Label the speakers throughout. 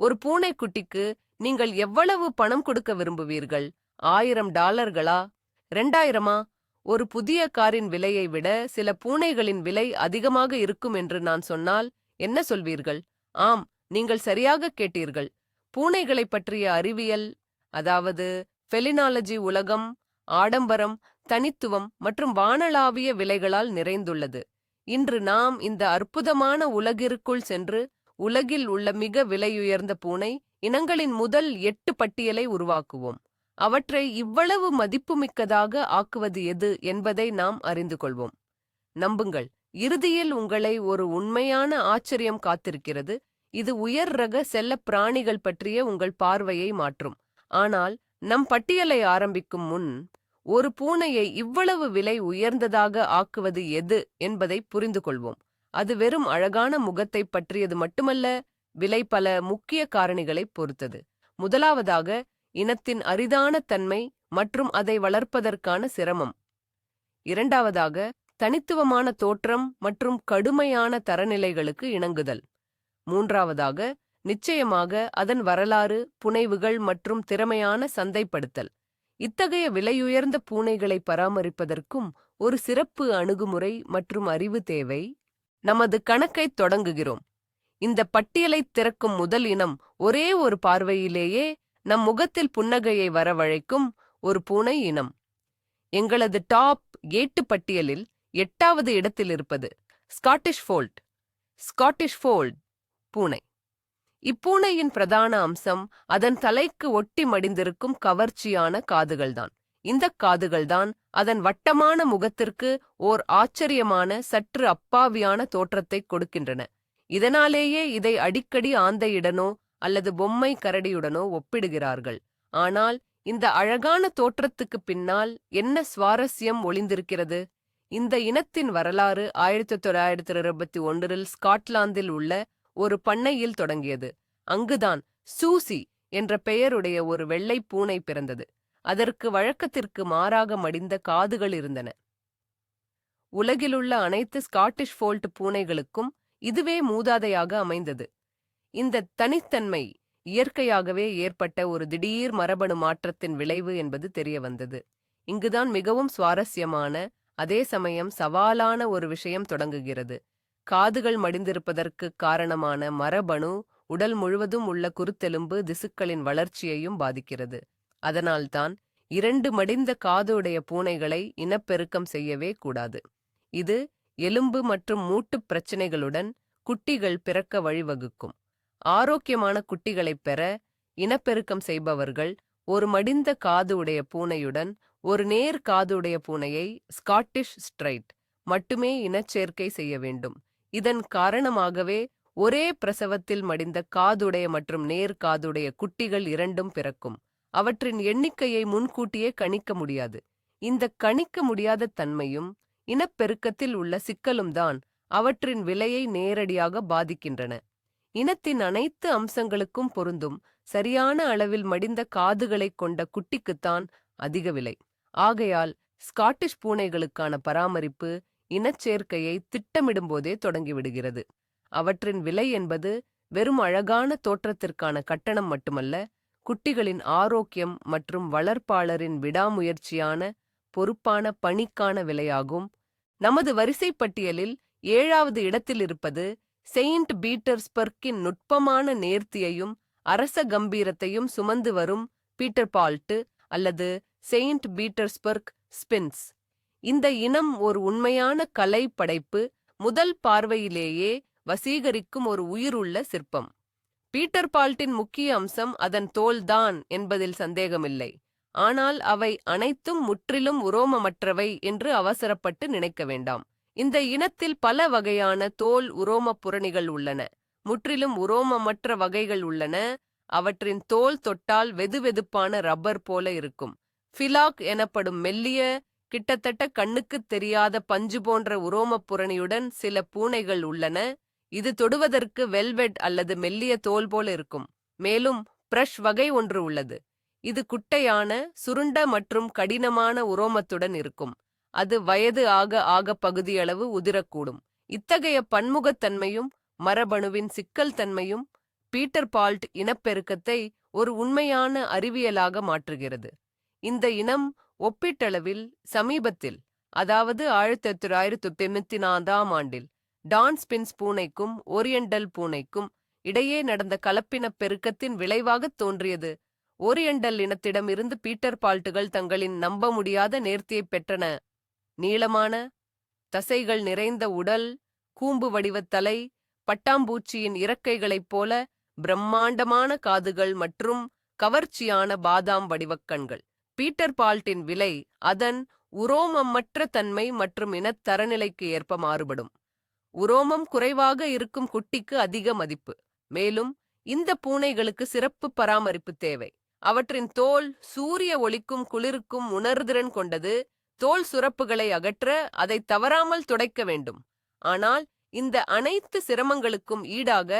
Speaker 1: ஒரு பூனைக்குட்டிக்கு நீங்கள் எவ்வளவு பணம் கொடுக்க விரும்புவீர்கள்? ஆயிரம் டாலர்களா? ரெண்டாயிரமா? ஒரு புதிய காரின் விலையை விட சில பூனைகளின் விலை அதிகமாக இருக்கும் என்று நான் சொன்னால் என்ன சொல்வீர்கள்? ஆம் நீங்கள் சரியாக கேட்டீர்கள். பூனைகளைப் பற்றிய அறிவியல் அதாவது ஃபெலினாலஜி உலகம் ஆடம்பரம் தனித்துவம் மற்றும் வானளாவிய விலைகளால் நிறைந்துள்ளது. இன்று நாம் இந்த அற்புதமான உலகிற்குள் சென்று உலகில் உள்ள மிக விலையுயர்ந்த பூனை இனங்களின் முதல் எட்டு பட்டியலை உருவாக்குவோம். அவற்றை இவ்வளவு மதிப்புமிக்கதாக ஆக்குவது எது என்பதை நாம் அறிந்து கொள்வோம். நம்புங்கள் இறுதியில் உங்களை ஒரு உண்மையான ஆச்சரியம் காத்திருக்கிறது. இது உயர் ரக செல்லப் பிராணிகள் பற்றிய உங்கள் பார்வையை மாற்றும். ஆனால் நம் பட்டியலை ஆரம்பிக்கும் முன் ஒரு பூனையை இவ்வளவு விலை உயர்ந்ததாக ஆக்குவது எது என்பதை புரிந்து கொள்வோம் அது வெறும் அழகான முகத்தைப் பற்றியது மட்டுமல்ல விலை பல முக்கிய காரணிகளைப் பொறுத்தது. முதலாவதாக இனத்தின் அரிதான தன்மை மற்றும் அதை வளர்ப்பதற்கான சிரமம். இரண்டாவதாக தனித்துவமான தோற்றம் மற்றும் கடுமையான தரநிலைகளுக்கு இணங்குதல். மூன்றாவதாக நிச்சயமாக அதன் வரலாறு புனைவுகள் மற்றும் திறமையான சந்தைப்படுத்தல். இத்தகைய விலையுயர்ந்த பூனைகளை பராமரிப்பதற்கும் ஒரு சிறப்பு அணுகுமுறை மற்றும் அறிவு தேவை. நமது கணக்கைத் தொடங்குகிறோம். இந்த பட்டியலைத் திறக்கும் முதல் இனம் ஒரே ஒரு பார்வையிலேயே நம் முகத்தில் புன்னகையை வரவழைக்கும் ஒரு பூனை இனம். எங்களது டாப் ஏட்டு பட்டியலில் எட்டாவது இடத்தில் இருப்பது ஸ்காட்டிஷ் ஃபோல்ட் ஸ்காட்டிஷ் ஃபோல்ட் பூனை. இப்பூனையின் பிரதான அம்சம் அதன் தலைக்கு ஒட்டி மடிந்திருக்கும் கவர்ச்சியான காதுகள்தான். இந்த காதுகள்தான் அதன் வட்டமான முகத்திற்கு ஓர் ஆச்சரியமான சற்று அப்பாவியான தோற்றத்தைக் கொடுக்கின்றன. இதனாலேயே இதை அடிக்கடி ஆந்தையுடனோ அல்லது பொம்மை கரடியுடனோ ஒப்பிடுகிறார்கள். ஆனால் இந்த அழகான தோற்றத்துக்கு பின்னால் என்ன சுவாரஸ்யம் ஒளிந்திருக்கிறது? இந்த இனத்தின் வரலாறு ஆயிரத்தி தொள்ளாயிரத்தி இருபத்தி ஒன்றில் ஸ்காட்லாந்தில் உள்ள ஒரு பண்ணையில் தொடங்கியது. அங்குதான் சூசி என்ற பெயருடைய ஒரு வெள்ளை பூனை பிறந்தது. அதற்கு வழக்கத்திற்கு மாறாக மடிந்த காதுகள் இருந்தன. உலகிலுள்ள அனைத்து ஸ்காட்டிஷ் ஃபோல்ட் பூனைகளுக்கும் இதுவே மூதாதையாக அமைந்தது. இந்த தனித்தன்மை இயற்கையாகவே ஏற்பட்ட ஒரு திடீர் மரபணு மாற்றத்தின் விளைவு என்பது தெரியவந்தது. இங்குதான் மிகவும் சுவாரஸ்யமான அதே சமயம் சவாலான ஒரு விஷயம் தொடங்குகிறது. காதுகள் மடிந்திருப்பதற்கு காரணமான மரபணு உடல் முழுவதும் உள்ள குருத்தெலும்பு திசுக்களின் வளர்ச்சியையும் பாதிக்கிறது. அதனால்தான் இரண்டு மடிந்த காதுடைய பூனைகளை இனப்பெருக்கம் செய்யவே கூடாது. இது எலும்பு மற்றும் மூட்டுப் பிரச்சினைகளுடன் குட்டிகள் பிறக்க வழிவகுக்கும். ஆரோக்கியமான குட்டிகளைப் பெற இனப்பெருக்கம் செய்பவர்கள் ஒரு மடிந்த காது உடைய பூனையுடன் ஒரு நேர் காது உடைய பூனையை ஸ்காட்டிஷ் ஸ்ட்ரைட் மட்டுமே இனச்சேர்க்கை செய்ய வேண்டும். இதன் காரணமாகவே ஒரே பிரசவத்தில் மடிந்த காதுடைய மற்றும் நேர் காதுடைய குட்டிகள் இரண்டும் பிறக்கும். அவற்றின் எண்ணிக்கையை முன்கூட்டியே கணிக்க முடியாது. இந்த கணிக்க முடியாத தன்மையும் இனப்பெருக்கத்தில் உள்ள சிக்கலும் தான் அவற்றின் விலையை நேரடியாக பாதிக்கின்றன. இனத்தின் அனைத்து அம்சங்களுக்கும் பொருந்தும் சரியான அளவில் மடிந்த காதுகளைக் கொண்ட குட்டிக்குத்தான் அதிக விலை. ஆகையால் ஸ்காட்டிஷ் பூனைகளுக்கான பராமரிப்பு இனச்சேர்க்கையை திட்டமிடும்போதே தொடங்கிவிடுகிறது. அவற்றின் விலை என்பது வெறும் அழகான தோற்றத்திற்கான கட்டணம் மட்டுமல்ல குட்டிகளின் ஆரோக்கியம் மற்றும் வளர்ப்பாளரின் விடாமுயற்சியான பொறுப்பான பணிக்கான விலையாகும். நமது வரிசைப் பட்டியலில் ஏழாவது இடத்தில் இருப்பது செயின்ட் பீட்டர்ஸ்பர்க்கின் நுட்பமான நேர்த்தியையும் அரச கம்பீரத்தையும் சுமந்து வரும் பீட்டர் பால்ட்டு அல்லது செயின்ட் பீட்டர்ஸ்பர்க் ஸ்பின்ஸ். இந்த இனம் ஒரு உண்மையான கலை படைப்பு முதல் பார்வையிலேயே வசீகரிக்கும் ஒரு உயிருள்ள சிற்பம். பீட்டர் பால்ட்டின் முக்கிய அம்சம் அதன் தோல்தான் என்பதில் சந்தேகமில்லை. ஆனால் அவை அனைத்தும் முற்றிலும் உரோமமற்றவை என்று அவசரப்பட்டு நினைக்க வேண்டாம். இந்த இனத்தில் பல வகையான தோல் உரோம புரணிகள் உள்ளன. முற்றிலும் உரோமமற்ற வகைகள் உள்ளன. அவற்றின் தோல் தொட்டால் வெதுவெதுப்பான ரப்பர் போல இருக்கும். ஃபிலாக் எனப்படும் மெல்லிய கிட்டத்தட்ட கண்ணுக்குத் தெரியாத பஞ்சு போன்ற உரோமப் புரணியுடன் சில பூனைகள் உள்ளன. இது தொடுவதற்கு வெல்வெட் அல்லது மெல்லிய தோல் போல இருக்கும். மேலும் பிரஷ் வகை ஒன்று உள்ளது. இது குட்டையான சுருண்ட மற்றும் கடினமான உரோமத்துடன் இருக்கும். அது வயது ஆக ஆக பகுதியளவு உதிரக்கூடும். இத்தகைய பன்முகத்தன்மையும் மரபணுவின் சிக்கல் தன்மையும் பீட்டர் பால்ட் இனப்பெருக்கத்தை ஒரு உண்மையான அறிவியலாக மாற்றுகிறது. இந்த இனம் ஒப்பீட்டளவில் சமீபத்தில் அதாவது ஆயிரத்தி தொள்ளாயிரத்து தொண்ணூத்தி நான்காம் ஆண்டில் டான் ஸ்பின்ஸ் பூனைக்கும் ஓரியண்டல் பூனைக்கும் இடையே நடந்த கலப்பினப் பெருக்கத்தின் விளைவாகத் தோன்றியது. ஓரியண்டல் இனத்திடமிருந்து பீட்டர் பால்ட்டுகள் தங்களின் நம்ப முடியாத நேர்த்தியைப் பெற்றன. நீளமான தசைகள் நிறைந்த உடல் கூம்பு வடிவத்தலை பட்டாம்பூச்சியின் இறக்கைகளைப் போல பிரம்மாண்டமான காதுகள் மற்றும் கவர்ச்சியான பாதாம் வடிவக் கண்கள். பீட்டர் பால்ட்டின் விலை அதன் உரோமமற்ற தன்மை மற்றும் இனத் தரநிலைக்கு ஏற்ப மாறுபடும். உரோமம் குறைவாக இருக்கும் குட்டிக்கு அதிக மதிப்பு. மேலும் இந்த பூனைகளுக்கு சிறப்பு பராமரிப்பு தேவை. அவற்றின் தோல் சூரிய ஒளிக்கும் குளிருக்கும் உணர்திறன் கொண்டது. தோல் சுரப்புகளை அகற்ற அதை தவறாமல் துடைக்க வேண்டும். ஆனால் இந்த அனைத்து சிரமங்களுக்கும் ஈடாக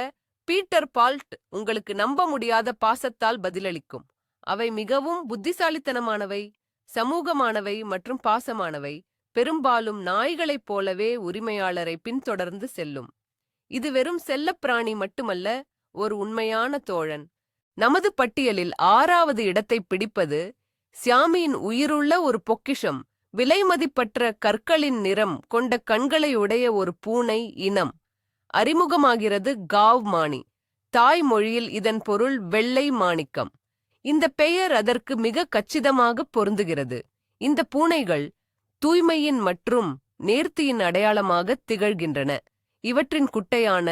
Speaker 1: பீட்டர் பால்ட் உங்களுக்கு நம்ப முடியாத பாசத்தால் பதிலளிக்கும். அவை மிகவும் புத்திசாலித்தனமானவை சமூகமானவை மற்றும் பாசமானவை. பெரும்பாலும் நாய்களைப் போலவே உரிமையாளரை பின்தொடர்ந்து செல்லும். இது வெறும் செல்லப்பிராணி மட்டுமல்ல ஒரு உண்மையான தோழன். நமது பட்டியலில் ஆறாவது இடத்தை பிடிப்பது சியாமியின் உயிருள்ள ஒரு பொக்கிஷம் விலைமதிப்பற்ற கற்களின் நிறம் கொண்ட கண்களை உடைய ஒரு பூனை இனம். அறிமுகமாகிறது காவ் மாணி. தாய் மொழியில் இதன் பொருள் வெள்ளை மாணிக்கம். இந்த பெயர் அதற்கு மிக கச்சிதமாக பொருந்துகிறது. இந்த பூனைகள் தூய்மையின் மற்றும் நேர்த்தியின் அடையாளமாக திகழ்கின்றன. இவற்றின் குட்டையான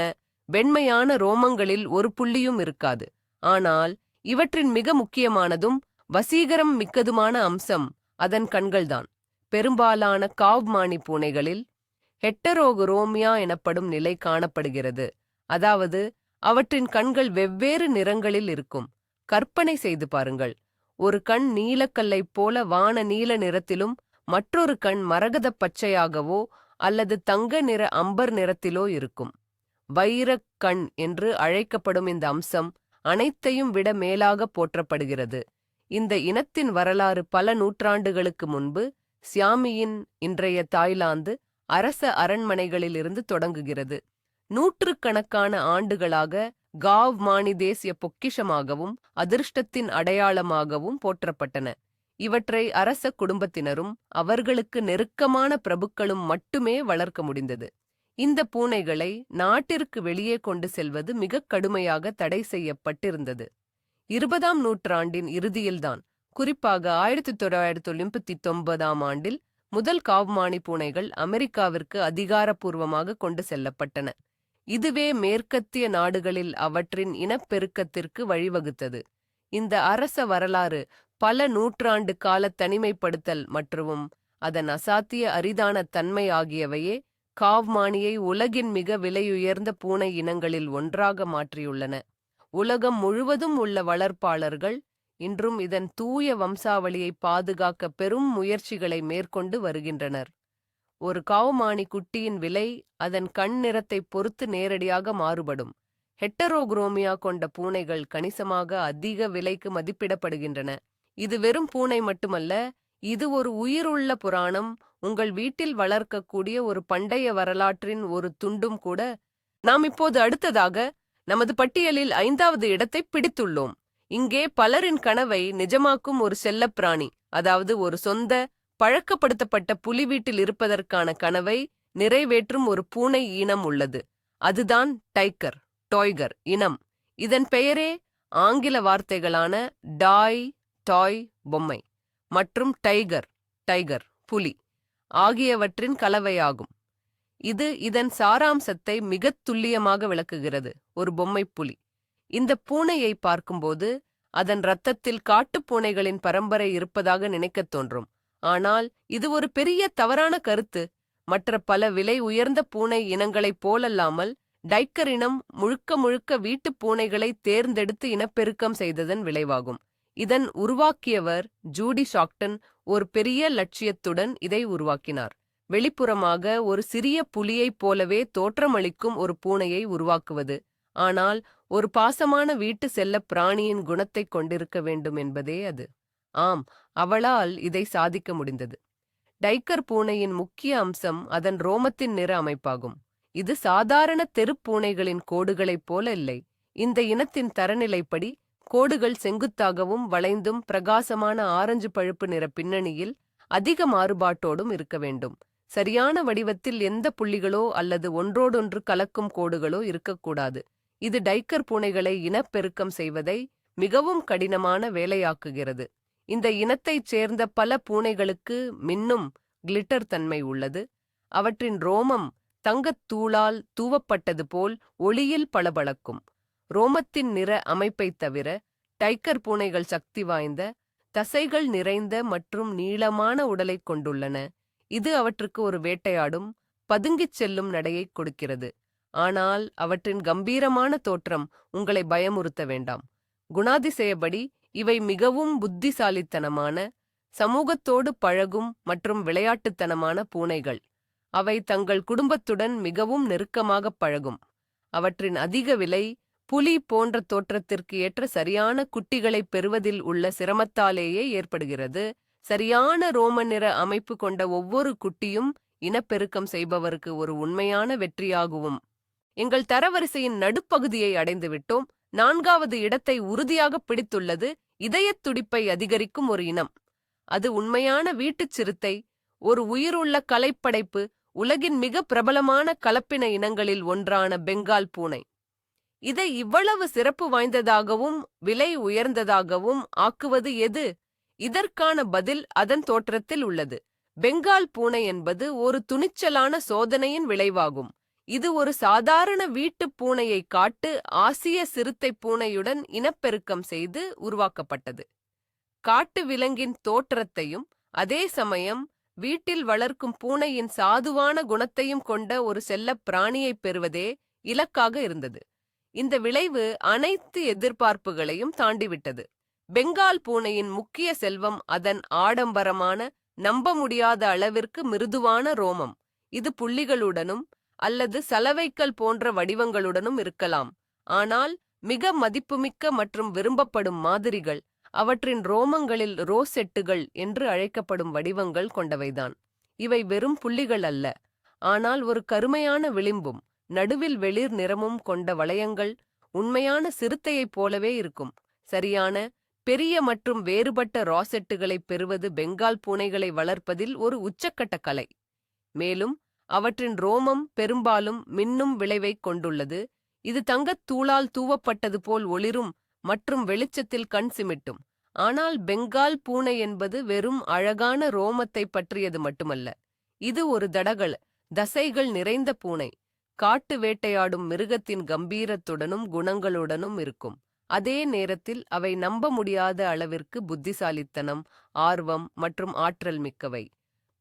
Speaker 1: வெண்மையான ரோமங்களில் ஒரு புள்ளியும் இருக்காது. ஆனால் இவற்றின் மிக முக்கியமானதும் வசீகரம் மிக்கதுமான அம்சம் அதன் கண்கள்தான். பெரும்பாலான காவ்மானி பூனைகளில் ஹெட்டரோகுரோமியா எனப்படும் நிலை காணப்படுகிறது. அதாவது அவற்றின் கண்கள் வெவ்வேறு நிறங்களில் இருக்கும். கற்பனை செய்து பாருங்கள். ஒரு கண் நீலக்கல்லைப் போல வான நீல நிறத்திலும் மற்றொரு கண் மரகதப் பச்சையாகவோ அல்லது தங்க நிற அம்பர் நிறத்திலோ இருக்கும். வைரக் கண் என்று அழைக்கப்படும் இந்த அம்சம் அனைத்தையும் விட மேலாக போற்றப்படுகிறது. இந்த இனத்தின் வரலாறு பல நூற்றாண்டுகளுக்கு முன்பு சியாமியின் இன்றைய தாய்லாந்து அரச அரண்மனைகளிலிருந்து தொடங்குகிறது. நூற்றுக்கணக்கான ஆண்டுகளாக காவ் மாணி தேசிய பொக்கிஷமாகவும் அதிர்ஷ்டத்தின் அடையாளமாகவும் போற்றப்பட்டன. இவற்றை அரச குடும்பத்தினரும் அவர்களுக்கு நெருக்கமான பிரபுக்களும் மட்டுமே வளர்க்க முடிந்தது. இந்த பூனைகளை நாட்டிற்கு வெளியே கொண்டு செல்வது மிகக் கடுமையாக தடை செய்யப்பட்டிருந்தது. இருபதாம் நூற்றாண்டின் இறுதியில்தான் குறிப்பாக ஆயிரத்தி தொள்ளாயிரத்தி தொண்ணூத்தி தொன்பதாம் ஆண்டில் முதல் காவ்மானி பூனைகள் அமெரிக்காவிற்கு அதிகாரப்பூர்வமாக கொண்டு செல்லப்பட்டன. இதுவே மேற்கத்திய நாடுகளில் அவற்றின் இனப்பெருக்கத்திற்கு வழிவகுத்தது. இந்த அரச வரலாறு பல நூற்றாண்டு கால தனிமைப்படுத்தல் மற்றும் அதன் அசாத்திய அரிதான தன்மை ஆகியவையே காவ்மானியை உலகின் மிக விலையுயர்ந்த பூனை இனங்களில் ஒன்றாக மாற்றியுள்ளன. உலகம் முழுவதும் உள்ள வளர்ப்பாளர்கள் இன்றும் இதன் தூய வம்சாவளியை பாதுகாக்க பெரும் முயற்சிகளை மேற்கொண்டு வருகின்றனர். ஒரு காவ்மானி குட்டியின் விலை அதன் கண் நிறத்தைப் பொறுத்து நேரடியாக மாறுபடும். ஹெட்டரோக்ரோமியா கொண்ட பூனைகள் கணிசமாக அதிக விலைக்கு மதிப்பிடப்படுகின்றன. இது வெறும் பூனை மட்டுமல்ல இது ஒரு உயிருள்ள புராணம். உங்கள் வீட்டில் வளர்க்கக்கூடிய ஒரு பண்டைய வரலாற்றின் ஒரு துண்டும் கூட நாம் இப்போது அடுத்ததாக நமது பட்டியலில் ஐந்தாவது இடத்தை பிடித்துள்ளோம். இங்கே பலரின் கனவை நிஜமாக்கும் ஒரு செல்லப்பிராணி அதாவது ஒரு சொந்த பழக்கப்படுத்தப்பட்ட புலி வீட்டில் இருப்பதற்கான கனவை நிறைவேற்றும் ஒரு பூனை இனம் உள்ளது. அதுதான் டைக்கர் டாய்கர் இனம். இதன் பெயரே ஆங்கில வார்த்தைகளான டாய் டாய் பொம்மை மற்றும் டைகர் டைகர் புலி ஆகியவற்றின் கலவையாகும். இது இதன் சாராம்சத்தை மிகத் துல்லியமாக விளக்குகிறது ஒரு பொம்மை புலி. இந்த பூனையை பார்க்கும்போது அதன் இரத்தத்தில் காட்டுப் பூனைகளின் பரம்பரை இருப்பதாக நினைக்கத் தோன்றும். ஆனால் இது ஒரு பெரிய தவறான கருத்து. மற்ற பல விலை உயர்ந்த பூனை இனங்களைப் போலல்லாமல் டைக்கர் இனம் முழுக்க முழுக்க வீட்டுப் பூனைகளை தேர்ந்தெடுத்து இனப்பெருக்கம் செய்ததன் விளைவாகும். இதன் உருவாக்கியவர் ஜூடி ஷாக்டன் ஒரு பெரிய லட்சியத்துடன் இதை உருவாக்கினார். வெளிப்புறமாக ஒரு சிறிய புலியைப் போலவே தோற்றமளிக்கும் ஒரு பூனையை உருவாக்குவது. ஆனால் ஒரு பாசமான வீட்டு செல்லப் பிராணியின் குணத்தைக் கொண்டிருக்க வேண்டும் என்பதே அது. ஆம் அவளால் இதை சாதிக்க முடிந்தது. டைக்கர் பூனையின் முக்கிய அம்சம் அதன் ரோமத்தின் நிற அமைப்பாகும். இது சாதாரண தெருப்பூனைகளின் கோடுகளைப் போல இல்லை. இந்த இனத்தின் தரநிலைப்படி கோடுகள் செங்குத்தாகவும் வளைந்தும் பிரகாசமான ஆரஞ்சு பழுப்பு நிற பின்னணியில் அதிக மாறுபாட்டோடும் இருக்க வேண்டும். சரியான வடிவத்தில் எந்த புள்ளிகளோ அல்லது ஒன்றோடொன்று கலக்கும் கோடுகளோ இருக்கக்கூடாது. இது டைக்கர் பூனைகளை இனப்பெருக்கம் செய்வதை மிகவும் கடினமான வேலையாக்குகிறது. இந்த இனத்தைச் சேர்ந்த பல பூனைகளுக்கு மின்னும் கிளிட்டர் தன்மை உள்ளது. அவற்றின் ரோமம் தங்கத் தூளால் தூவப்பட்டது போல் ஒளியில் பளபளக்கும். ரோமத்தின் நிற அமைப்பைத் தவிர டைக்கர் பூனைகள் சக்தி வாய்ந்த தசைகள் நிறைந்த மற்றும் நீளமான உடலைக் கொண்டுள்ளன. இது அவற்றுக்கு ஒரு வேட்டையாடும் பதுங்கிச் செல்லும் நடையைக் கொடுக்கிறது. ஆனால் அவற்றின் கம்பீரமான தோற்றம் உங்களை பயமுறுத்த வேண்டாம். குணாதிசயப்படி இவை மிகவும் புத்திசாலித்தனமான சமூகத்தோடு பழகும் மற்றும் விளையாட்டுத்தனமான பூனைகள். அவை தங்கள் குடும்பத்துடன் மிகவும் நெருக்கமாகப் பழகும். அவற்றின் அதிக விலை புலி போன்ற தோற்றத்திற்கு ஏற்ற சரியான குட்டிகளைப் பெறுவதில் உள்ள சிரமத்தாலேயே ஏற்படுகிறது. சரியான ரோம நிற அமைப்பு கொண்ட ஒவ்வொரு குட்டியும் இனப்பெருக்கம் செய்பவருக்கு ஒரு உண்மையான வெற்றியாகவும். எங்கள் தரவரிசையின் நடுப்பகுதியை அடைந்துவிட்டோம். நான்காவது இடத்தை உறுதியாக பிடித்துள்ளது இதயத் துடிப்பை அதிகரிக்கும் ஒரு இனம். அது உண்மையான வீட்டுச் சிறுத்தை ஒரு உயிருள்ள கலைப்படைப்பு உலகின் மிக பிரபலமான கலப்பின இனங்களில் ஒன்றான பெங்கால் பூனை. இதை இவ்வளவு சிறப்பு வாய்ந்ததாகவும் விலை உயர்ந்ததாகவும் ஆக்குவது எது? இதற்கான பதில் அதன் தோற்றத்தில் உள்ளது. பெங்கால் பூனை என்பது ஒரு துணிச்சலான சோதனையின் விளைவாகும். இது ஒரு சாதாரண வீட்டுப் பூனையை காட்டு ஆசிய சிறுத்தை பூனையுடன் இனப்பெருக்கம் செய்து உருவாக்கப்பட்டது. காட்டு விலங்கின் தோற்றத்தையும் அதே சமயம் வீட்டில் வளர்க்கும் பூனையின் சாதுவான குணத்தையும் கொண்ட ஒரு செல்லப் பிராணியைப் பெறுவதே இலக்காக இருந்தது. இந்த விளைவு அனைத்து எதிர்பார்ப்புகளையும் தாண்டிவிட்டது. பெங்கால் பூனையின் முக்கிய செல்வம் அதன் ஆடம்பரமான நம்ப முடியாத அளவிற்கு மிருதுவான ரோமம். இது புள்ளிகளுடனும் அல்லது சலவைக்கல் போன்ற வடிவங்களுடனும் இருக்கலாம். ஆனால் மிக மதிப்புமிக்க மற்றும் விரும்பப்படும் மாதிரிகள் அவற்றின் ரோமங்களில் ரோசெட்டுகள் என்று அழைக்கப்படும் வடிவங்கள் கொண்டவைதான். இவை வெறும் புள்ளிகள் அல்ல. ஆனால் ஒரு கருமையான விளிம்பும் நடுவில் வெளிர் நிறமும் கொண்ட வளையங்கள் உண்மையான சிறுத்தையைப் போலவே இருக்கும். சரியான பெரிய மற்றும் வேறுபட்ட ராசெட்டுகளைப் பெறுவது பெங்கால் பூனைகளை வளர்ப்பதில் ஒரு உச்சக்கட்ட கலை. மேலும் அவற்றின் ரோமம் பெரும்பாலும் மின்னும் விளைவைக் கொண்டுள்ளது. இது தங்கத் தூளால் தூவப்பட்டது போல் ஒளிரும் மற்றும் வெளிச்சத்தில் கண் சிமிட்டும். ஆனால் பெங்கால் பூனை என்பது வெறும் அழகான ரோமத்தை பற்றியது மட்டுமல்ல. இது ஒரு தடகள் தசைகள் நிறைந்த பூனை. காட்டு வேட்டையாடும் மிருகத்தின் கம்பீரத்துடனும் குணங்களுடனும் இருக்கும். அதே நேரத்தில் அவை நம்ப முடியாத அளவிற்கு புத்திசாலித்தனம் ஆர்வம் மற்றும் ஆற்றல் மிக்கவை.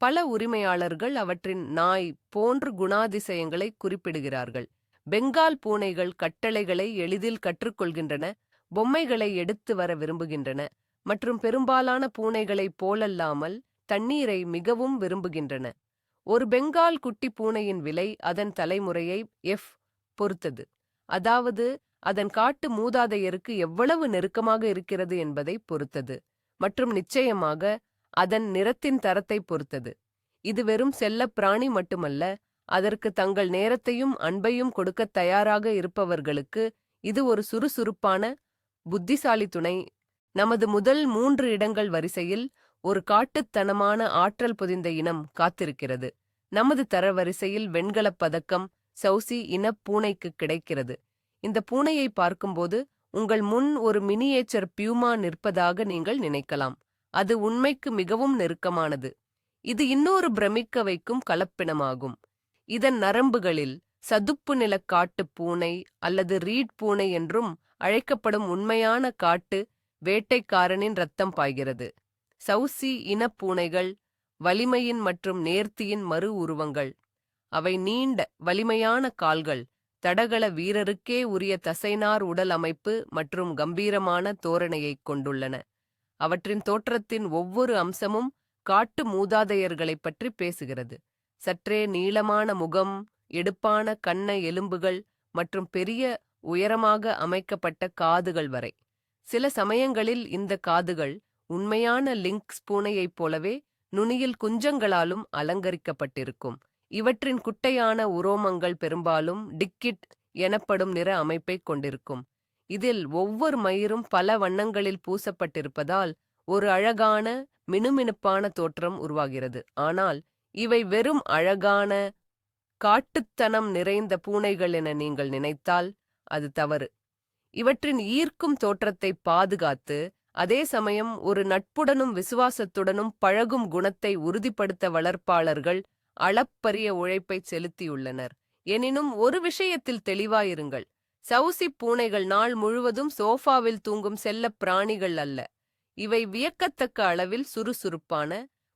Speaker 1: பல உரிமையாளர்கள் அவற்றின் நாய் போன்று குணாதிசயங்களை குறிப்பிடுகிறார்கள். பெங்கால் பூனைகள் கட்டளைகளை எளிதில் கற்றுக்கொள்கின்றன பொம்மைகளை எடுத்து வர விரும்புகின்றன மற்றும் பெரும்பாலான பூனைகளைப் போலல்லாமல் தண்ணீரை மிகவும் விரும்புகின்றன. ஒரு பெங்கால் குட்டி பூனையின் விலை அதன் தலைமுறையை எஃப் பொறுத்தது. அதாவது அதன் காட்டு மூதாதையருக்கு எவ்வளவு நெருக்கமாக இருக்கிறது என்பதை பொறுத்தது. மற்றும் நிச்சயமாக அதன் நிறத்தின் தரத்தை பொறுத்தது. இது வெறும் செல்ல பிராணி மட்டுமல்ல அதற்கு தங்கள் நேரத்தையும் அன்பையும் கொடுக்க தயாராக இருப்பவர்களுக்கு இது ஒரு சுறுசுறுப்பான புத்திசாலி துணை நமது முதல் மூன்று இடங்கள் வரிசையில் ஒரு காட்டுத்தனமான ஆற்றல் பொதிந்த இனம் காத்திருக்கிறது. நமது தரவரிசையில் வெண்கலப் பதக்கம் சௌசி இனப் பூனைக்கு கிடைக்கிறது. இந்த பூனையை பார்க்கும்போது உங்கள் முன் ஒரு மினியேச்சர் பியூமா நிற்பதாக நீங்கள் நினைக்கலாம். அது உண்மைக்கு மிகவும் நெருக்கமானது. இது இன்னொரு பிரமிக்க வைக்கும் கலப்பினமாகும். இதன் நரம்புகளில் சதுப்பு நில காட்டுப் பூனை அல்லது ரீட் பூனை என்றும் அழைக்கப்படும் உண்மையான காட்டு வேட்டைக்காரனின் ரத்தம் பாய்கிறது. சவுசி இனப் பூனைகள் வலிமையின் மற்றும் நேர்த்தியின் மறு உருவங்கள். அவை நீண்ட வலிமையான கால்கள். தடகள வீரருக்கே உரிய தசைனார் உடல் அமைப்பு மற்றும் கம்பீரமான தோரணையைக் கொண்டுள்ளன. அவற்றின் தோற்றத்தின் ஒவ்வொரு அம்சமும் காட்டு மூதாதையர்களைப் பற்றி பேசுகிறது. சற்றே நீளமான முகம் எடுப்பான கண்ண எலும்புகள் மற்றும் பெரிய உயரமாக அமைக்கப்பட்ட காதுகள் வரை. சில சமயங்களில் இந்த காதுகள் உண்மையான லிங்க்ஸ் பூனையைப் போலவே நுனியில் குஞ்சங்களாலும் அலங்கரிக்கப்பட்டிருக்கும். இவற்றின் குட்டையான உரோமங்கள் பெரும்பாலும் டிக்கிட் எனப்படும் நிற அமைப்பைக் கொண்டிருக்கும். இதில் ஒவ்வொரு மயிரும் பல வண்ணங்களில் பூசப்பட்டிருப்பதால் ஒரு அழகான மினுமினுப்பான தோற்றம் உருவாகிறது. ஆனால் இவை வெறும் அழகான காட்டுத்தனம் நிறைந்த பூனைகள் என நீங்கள் நினைத்தால் அது தவறு. இவற்றின் ஈர்க்கும் தோற்றத்தை பாதுகாத்து அதே சமயம் ஒரு நட்புடனும் விசுவாசத்துடனும் பழகும் குணத்தை உறுதிப்படுத்த வளர்ப்பாளர்கள் அளப்பரிய உழைப்பை செலுத்தியுள்ளனர். எனினும் ஒரு விஷயத்தில் தெளிவாயிருங்கள். சவுசி பூனைகள் நாள் முழுவதும் சோஃபாவில் தூங்கும் செல்லப் பிராணிகள் அல்ல. இவை வியக்கத்தக்க அளவில் சுறுசுறுப்பான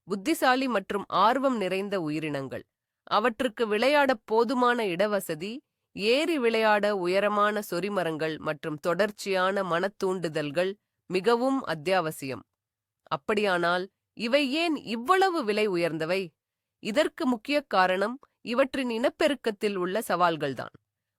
Speaker 1: புத்திசாலி மற்றும் ஆர்வம் நிறைந்த உயிரினங்கள். அவற்றுக்கு விளையாடப் போதுமான இடவசதி ஏறி விளையாட உயரமான சொரிமரங்கள் மற்றும் தொடர்ச்சியான மனத்தூண்டுதல்கள் மிகவும் அத்தியாவசியம். அப்படியானால் இவை ஏன் இவ்வளவு விலை உயர்ந்தவை? இதற்கு முக்கிய காரணம் இவற்றின் இனப்பெருக்கத்தில் உள்ள சவால்கள்தான்.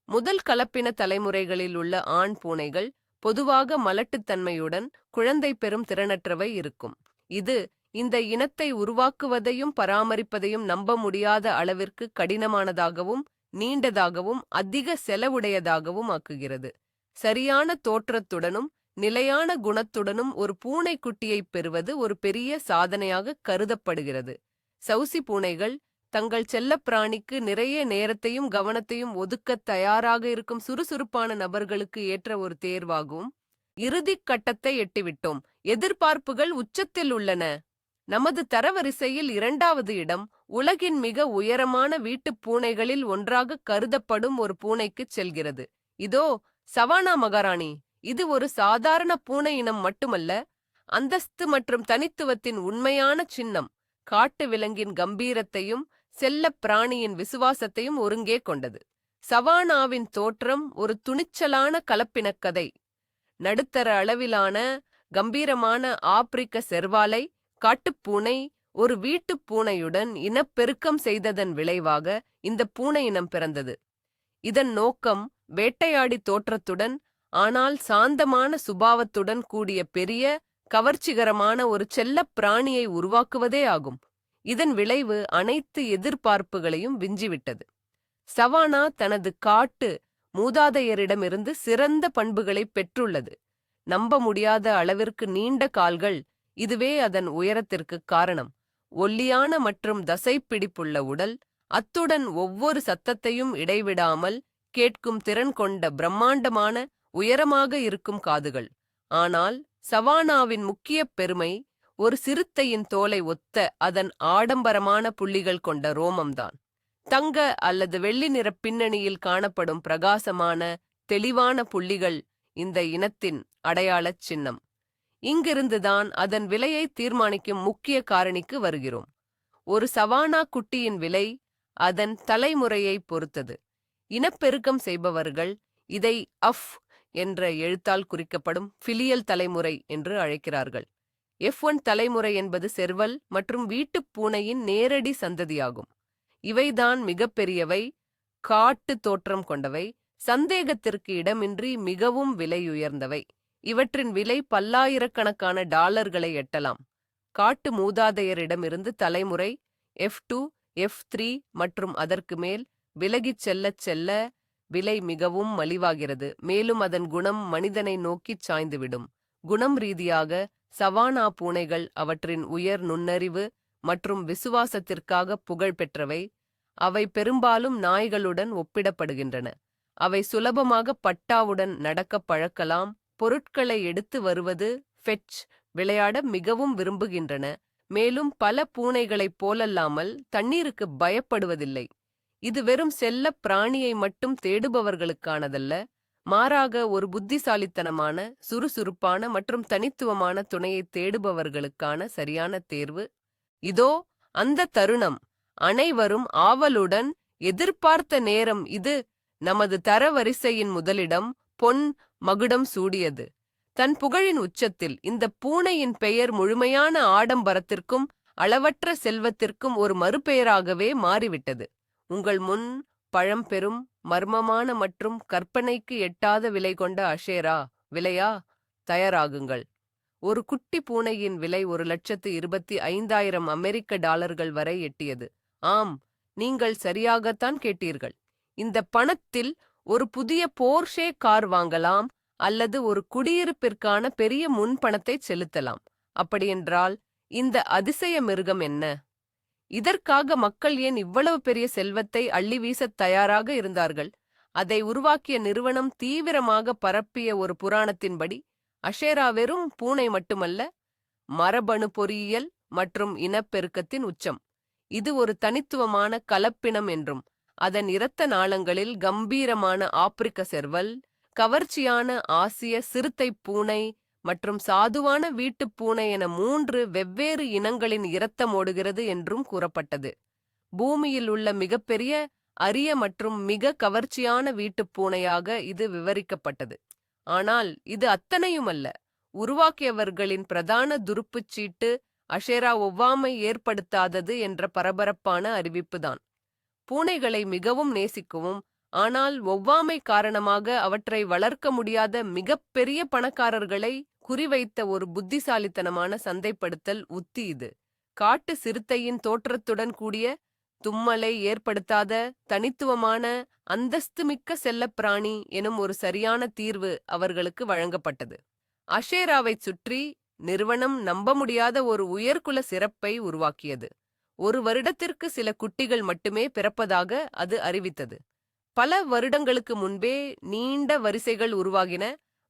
Speaker 1: முதல் கலப்பின தலைமுறைகளில் உள்ள ஆண் பூனைகள் பொதுவாக மலட்டுத்தன்மையுடன் குழந்தை பெறும் திறனற்றவை இருக்கும். இது இந்த இனத்தை உருவாக்குவதையும் பராமரிப்பதையும் நம்ப முடியாத அளவிற்கு கடினமானதாகவும் நீண்டதாகவும் அதிக செலவுடையதாகவும் ஆக்குகிறது. சரியான தோற்றத்துடனும் நிலையான குணத்துடனும் ஒரு பூனைக்குட்டியைப் பெறுவது ஒரு பெரிய சாதனையாக கருதப்படுகிறது. சவுசி பூனைகள் தங்கள் செல்லப்பிராணிக்கு நிறைய நேரத்தையும் கவனத்தையும் ஒதுக்கத் தயாராக இருக்கும் சுறுசுறுப்பான நபர்களுக்கு ஏற்ற ஒரு தேர்வாகும். இறுதிக் கட்டத்தை எட்டிவிட்டோம். எதிர்பார்ப்புகள் உச்சத்தில் உள்ளன. நமது தரவரிசையில் இரண்டாவது இடம் உலகின் மிக உயரமான வீட்டுப் பூனைகளில் ஒன்றாக கருதப்படும் ஒரு பூனைக்குச் செல்கிறது. இதோ சவானா மகாராணி! இது ஒரு சாதாரண பூனை இனம் மட்டுமல்ல அந்தஸ்து மற்றும் தனித்துவத்தின் உண்மையான சின்னம் காட்டு விலங்கின் கம்பீரத்தையும் செல்லப் பிராணியின் விசுவாசத்தையும் ஒருங்கே கொண்டது. சவானாவின் தோற்றம் ஒரு துணிச்சலான கலப்பினக் கதை நடுத்தர அளவிலான கம்பீரமான ஆப்பிரிக்க செர்வாலை காட்டுப்பூனை ஒரு வீட்டுப் பூனையுடன் இனப்பெருக்கம் செய்ததன் விளைவாக இந்த பூனை இனம் பிறந்தது. இதன் நோக்கம் வேட்டையாடி தோற்றத்துடன் ஆனால் சாந்தமான சுபாவத்துடன் கூடிய பெரிய கவர்ச்சிகரமான ஒரு செல்லப் பிராணியை உருவாக்குவதே ஆகும். இதன் விளைவு அனைத்து எதிர்பார்ப்புகளையும் விஞ்சிவிட்டது. சவானா தனது காட்டு மூதாதையரிடமிருந்து சிறந்த பண்புகளை பெற்றுள்ளது. நம்ப முடியாத அளவிற்கு நீண்ட கால்கள் இதுவே அதன் உயரத்திற்கு காரணம். ஒல்லியான மற்றும் தசைப்பிடிப்புள்ள உடல் அத்துடன் ஒவ்வொரு சத்தத்தையும் இடைவிடாமல் கேட்கும் திறன் கொண்ட பிரம்மாண்டமான உயரமாக இருக்கும் காதுகள். ஆனால் சவானாவின் முக்கிய பெருமை ஒரு சிறுத்தையின் தோலை ஒத்த அதன் ஆடம்பரமான புள்ளிகள் கொண்ட ரோமம்தான். தங்க அல்லது வெள்ளி நிற பின்னணியில் காணப்படும் பிரகாசமான தெளிவான புள்ளிகள் இந்த இனத்தின் அடையாளச் சின்னம். இங்கிருந்துதான் அதன் விலையை தீர்மானிக்கும் முக்கிய காரணிக்கு வருகிறோம். ஒரு சவானா குட்டியின் விலை அதன் தலைமுறையை பொறுத்தது. இனப்பெருக்கம் செய்பவர்கள் இதை அஃப் என்ற எழுத்தால் குறிக்கப்படும் ஃபிலியல் தலைமுறை என்று அழைக்கிறார்கள். எஃப் ஒன் தலைமுறை என்பது செர்வல் மற்றும் வீட்டுப் பூனையின் நேரடி சந்ததியாகும். இவைதான் மிகப்பெரியவை காட்டு தோற்றம் கொண்டவை சந்தேகத்திற்கு இடமின்றி மிகவும் விலையுயர்ந்தவை. இவற்றின் விலை பல்லாயிரக்கணக்கான டாலர்களை எட்டலாம். காட்டு மூதாதையரிடமிருந்து தலைமுறை எஃப் டூ எஃப் த்ரீ மற்றும் அதற்கு மேல் விலகிச் செல்லச் செல்ல விலை மிகவும் மலிவாகிறது. மேலும் அதன் குணம் மனிதனை நோக்கிச் சாய்ந்துவிடும். குணம் ரீதியாக சவானா பூனைகள் அவற்றின் உயர் நுண்ணறிவு மற்றும் விசுவாசத்திற்காக புகழ் பெற்றவை. அவை பெரும்பாலும் நாய்களுடன் ஒப்பிடப்படுகின்றன. அவை சுலபமாக பட்டாவுடன் நடக்கப் பழக்கலாம். பொருட்களை எடுத்து வருவது ஃபெட்ச் விளையாட மிகவும் விரும்புகின்றன. மேலும் பல பூனைகளைப் போலல்லாமல் தண்ணீருக்கு பயப்படுவதில்லை. இது வெறும் செல்லப் பிராணியை மட்டும் தேடுபவர்களுக்கானதல்ல மாறாக ஒரு புத்திசாலித்தனமான சுறுசுறுப்பான மற்றும் தனித்துவமான துணையை தேடுபவர்களுக்கான சரியான தேர்வு. இதோ அந்த தருணம். அனைவரும் ஆவலுடன் எதிர்பார்த்த நேரம் இது. நமது தரவரிசையின் முதலிடம் பொன் மகுடம் சூடியது. தன் புகழின் உச்சத்தில் இந்த பூனையின் பெயர் முழுமையான ஆடம்பரத்திற்கும் அளவற்ற செல்வத்திற்கும் ஒரு மறுபெயராகவே மாறிவிட்டது. உங்கள் முன் பழம்பெரும் மர்மமான மற்றும் கற்பனைக்கு எட்டாத விலை கொண்ட அஷேரா விலையா? தயாராகுங்கள். ஒரு குட்டி பூனையின் விலை ஒரு லட்சத்து இருபத்தி ஐந்தாயிரம் அமெரிக்க டாலர்கள் வரை எட்டியது. ஆம் நீங்கள் சரியாகத்தான் கேட்டீர்கள். இந்த பணத்தில் ஒரு புதிய போர்ஷே கார் வாங்கலாம் அல்லது ஒரு குடியிருப்பிற்கான பெரிய முன்பணத்தை செலுத்தலாம். அப்படியென்றால் இந்த அதிசய மிருகம் என்ன? இதற்காக மக்கள் ஏன் இவ்வளவு பெரிய செல்வத்தை அள்ளி வீசத் தயாராக இருந்தார்கள்? அதை உருவாக்கிய நிறுவனம் தீவிரமாக பரப்பிய ஒரு புராணத்தின்படி அஷேரா வெறும் பூனை மட்டுமல்ல மரபணு பொறியியல் மற்றும் இனப்பெருக்கத்தின் உச்சம். இது ஒரு தனித்துவமான கலப்பினம் என்றும் அதன் இரத்த நாளங்களில் கம்பீரமான ஆப்பிரிக்க செர்வல் கவர்ச்சியான ஆசிய சிறுத்தைப் பூனை மற்றும் சாதுவான வீட்டுப் பூனை என மூன்று வெவ்வேறு இனங்களின் இரத்தம் ஓடுகிறது என்றும் கூறப்பட்டது. பூமியில் உள்ள மிகப்பெரிய அரிய மற்றும் மிக கவர்ச்சியான வீட்டுப் பூனையாக இது விவரிக்கப்பட்டது. ஆனால் இது அத்தனையுமல்ல உருவாக்கியவர்களின் பிரதான துருப்புச் சீட்டு அஷேரா ஒவ்வாமை ஏற்படுத்தாதது என்ற பரபரப்பான அறிவிப்புதான். பூனைகளை மிகவும் நேசிக்கவும் ஆனால் ஒவ்வாமை காரணமாக அவற்றை வளர்க்க முடியாத மிகப்பெரிய பணக்காரர்களை குறிவைத்த ஒரு புத்திசாலித்தனமான சந்தைப்படுத்தல் உத்தி இது. காட்டு சிறுத்தையின் தோற்றத்துடன் கூடிய தும்மலை ஏற்படுத்தாத தனித்துவமான அந்தஸ்துமிக்க செல்லப்பிராணி எனும் ஒரு சரியான தீர்வு அவர்களுக்கு வழங்கப்பட்டது. அஷேராவைச் சுற்றி நிறுவனம் நம்ப முடியாத ஒரு உயர்குல சிறப்பை உருவாக்கியது. ஒரு வருடத்திற்கு சில குட்டிகள் மட்டுமே பிறப்பதாக அது அறிவித்தது. பல வருடங்களுக்கு முன்பே நீண்ட வரிசைகள் உருவாகின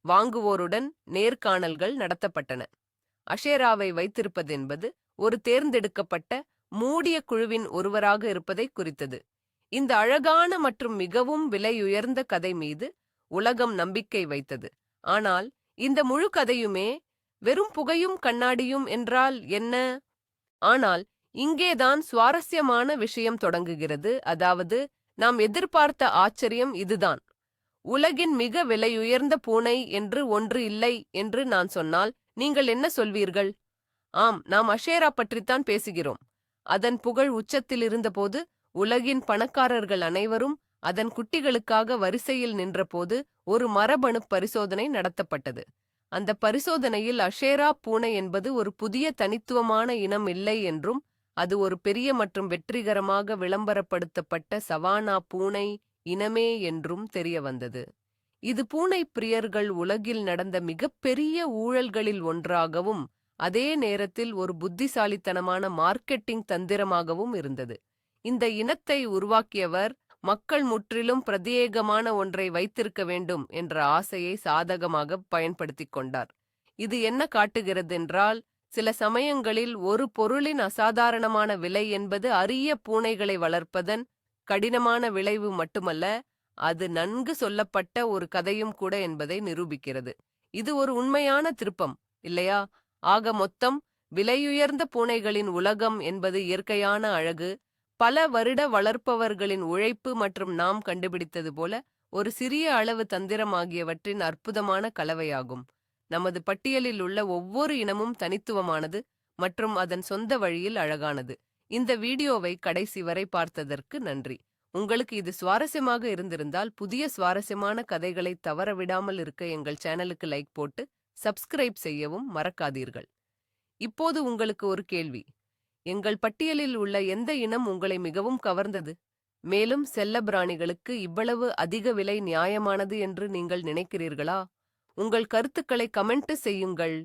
Speaker 1: வாங்குவோருடன் நேர்காணல்கள் நடத்தப்பட்டன. அஷேராவை வைத்திருப்பதென்பது ஒரு தேர்ந்தெடுக்கப்பட்ட மூடிய குழுவின் ஒருவராக இருப்பதை குறித்தது. இந்த அழகான மற்றும் மிகவும் விலையுயர்ந்த கதை மீது உலகம் நம்பிக்கை வைத்தது. ஆனால் இந்த முழு கதையுமே வெறும் புகையும் கண்ணாடியும் என்றால் என்ன? ஆனால் இங்கேதான் சுவாரஸ்யமான விஷயம் தொடங்குகிறது. அதாவது நாம் எதிர்பார்த்த ஆச்சரியம் இதுதான். உலகின் மிக விலையுயர்ந்த பூனை என்று ஒன்று இல்லை என்று நான் சொன்னால் நீங்கள் என்ன சொல்வீர்கள்? ஆம் நாம் அஷேரா பற்றித்தான் பேசுகிறோம். அதன் புகழ் உச்சத்தில் இருந்தபோது உலகின் பணக்காரர்கள் அனைவரும் அதன் குட்டிகளுக்காக வரிசையில் நின்றபோது ஒரு மரபணு பரிசோதனை நடத்தப்பட்டது. அந்த பரிசோதனையில் அஷேரா பூனை என்பது ஒரு புதிய தனித்துவமான இனம் இல்லை என்றும் அது ஒரு பெரிய மற்றும் வெற்றிகரமாக விளம்பரப்படுத்தப்பட்ட சவானா பூனை இனமே என்றும் தெரிய வந்தது. இது பூனை பிரியர்கள் உலகில் நடந்த மிகப்பெரிய ஊழல்களில் ஒன்றாகவும் அதே நேரத்தில் ஒரு புத்திசாலித்தனமான மார்க்கெட்டிங் தந்திரமாகவும் இருந்தது. இந்த இனத்தை உருவாக்கியவர் மக்கள் முற்றிலும் பிரத்யேகமான ஒன்றை வைத்திருக்க வேண்டும் என்ற ஆசையை சாதகமாக பயன்படுத்திக் கொண்டார். இது என்ன காட்டுகிறதென்றால் சில சமயங்களில் ஒரு பொருளின் அசாதாரணமான விலை என்பது அரிய பூனைகளை வளர்ப்பதன் கடினமான விளைவு மட்டுமல்ல அது நன்கு சொல்லப்பட்ட ஒரு கதையும் கூட என்பதை நிரூபிக்கிறது. இது ஒரு உண்மையான திருப்பம் இல்லையா? ஆக மொத்தம் விலையுயர்ந்த பூனைகளின் உலகம் என்பது இயற்கையான அழகு. பல வருட வளர்ப்பவர்களின் உழைப்பு மற்றும் நாம் கண்டுபிடித்தது போல ஒரு சிறிய அளவு தந்திரம் ஆகியவற்றின் அற்புதமான கலவையாகும். நமது பட்டியலில் உள்ள ஒவ்வொரு இனமும் தனித்துவமானது மற்றும் அதன் சொந்த வழியில் அழகானது. இந்த வீடியோவை கடைசி வரை பார்த்ததற்கு நன்றி. உங்களுக்கு இது சுவாரஸ்யமாக இருந்திருந்தால் புதிய சுவாரஸ்யமான கதைகளை தவறவிடாமல் இருக்க எங்கள் சேனலுக்கு லைக் போட்டு சப்ஸ்கிரைப் செய்யவும் மறக்காதீர்கள். இப்போது உங்களுக்கு ஒரு கேள்வி. எங்கள் பட்டியலில் உள்ள எந்த இனம் உங்களை மிகவும் கவர்ந்தது? மேலும் செல்ல பிராணிகளுக்கு இவ்வளவு அதிக விலை நியாயமானது என்று நீங்கள் நினைக்கிறீர்களா? உங்கள் கருத்துக்களை கமெண்ட் செய்யுங்கள்.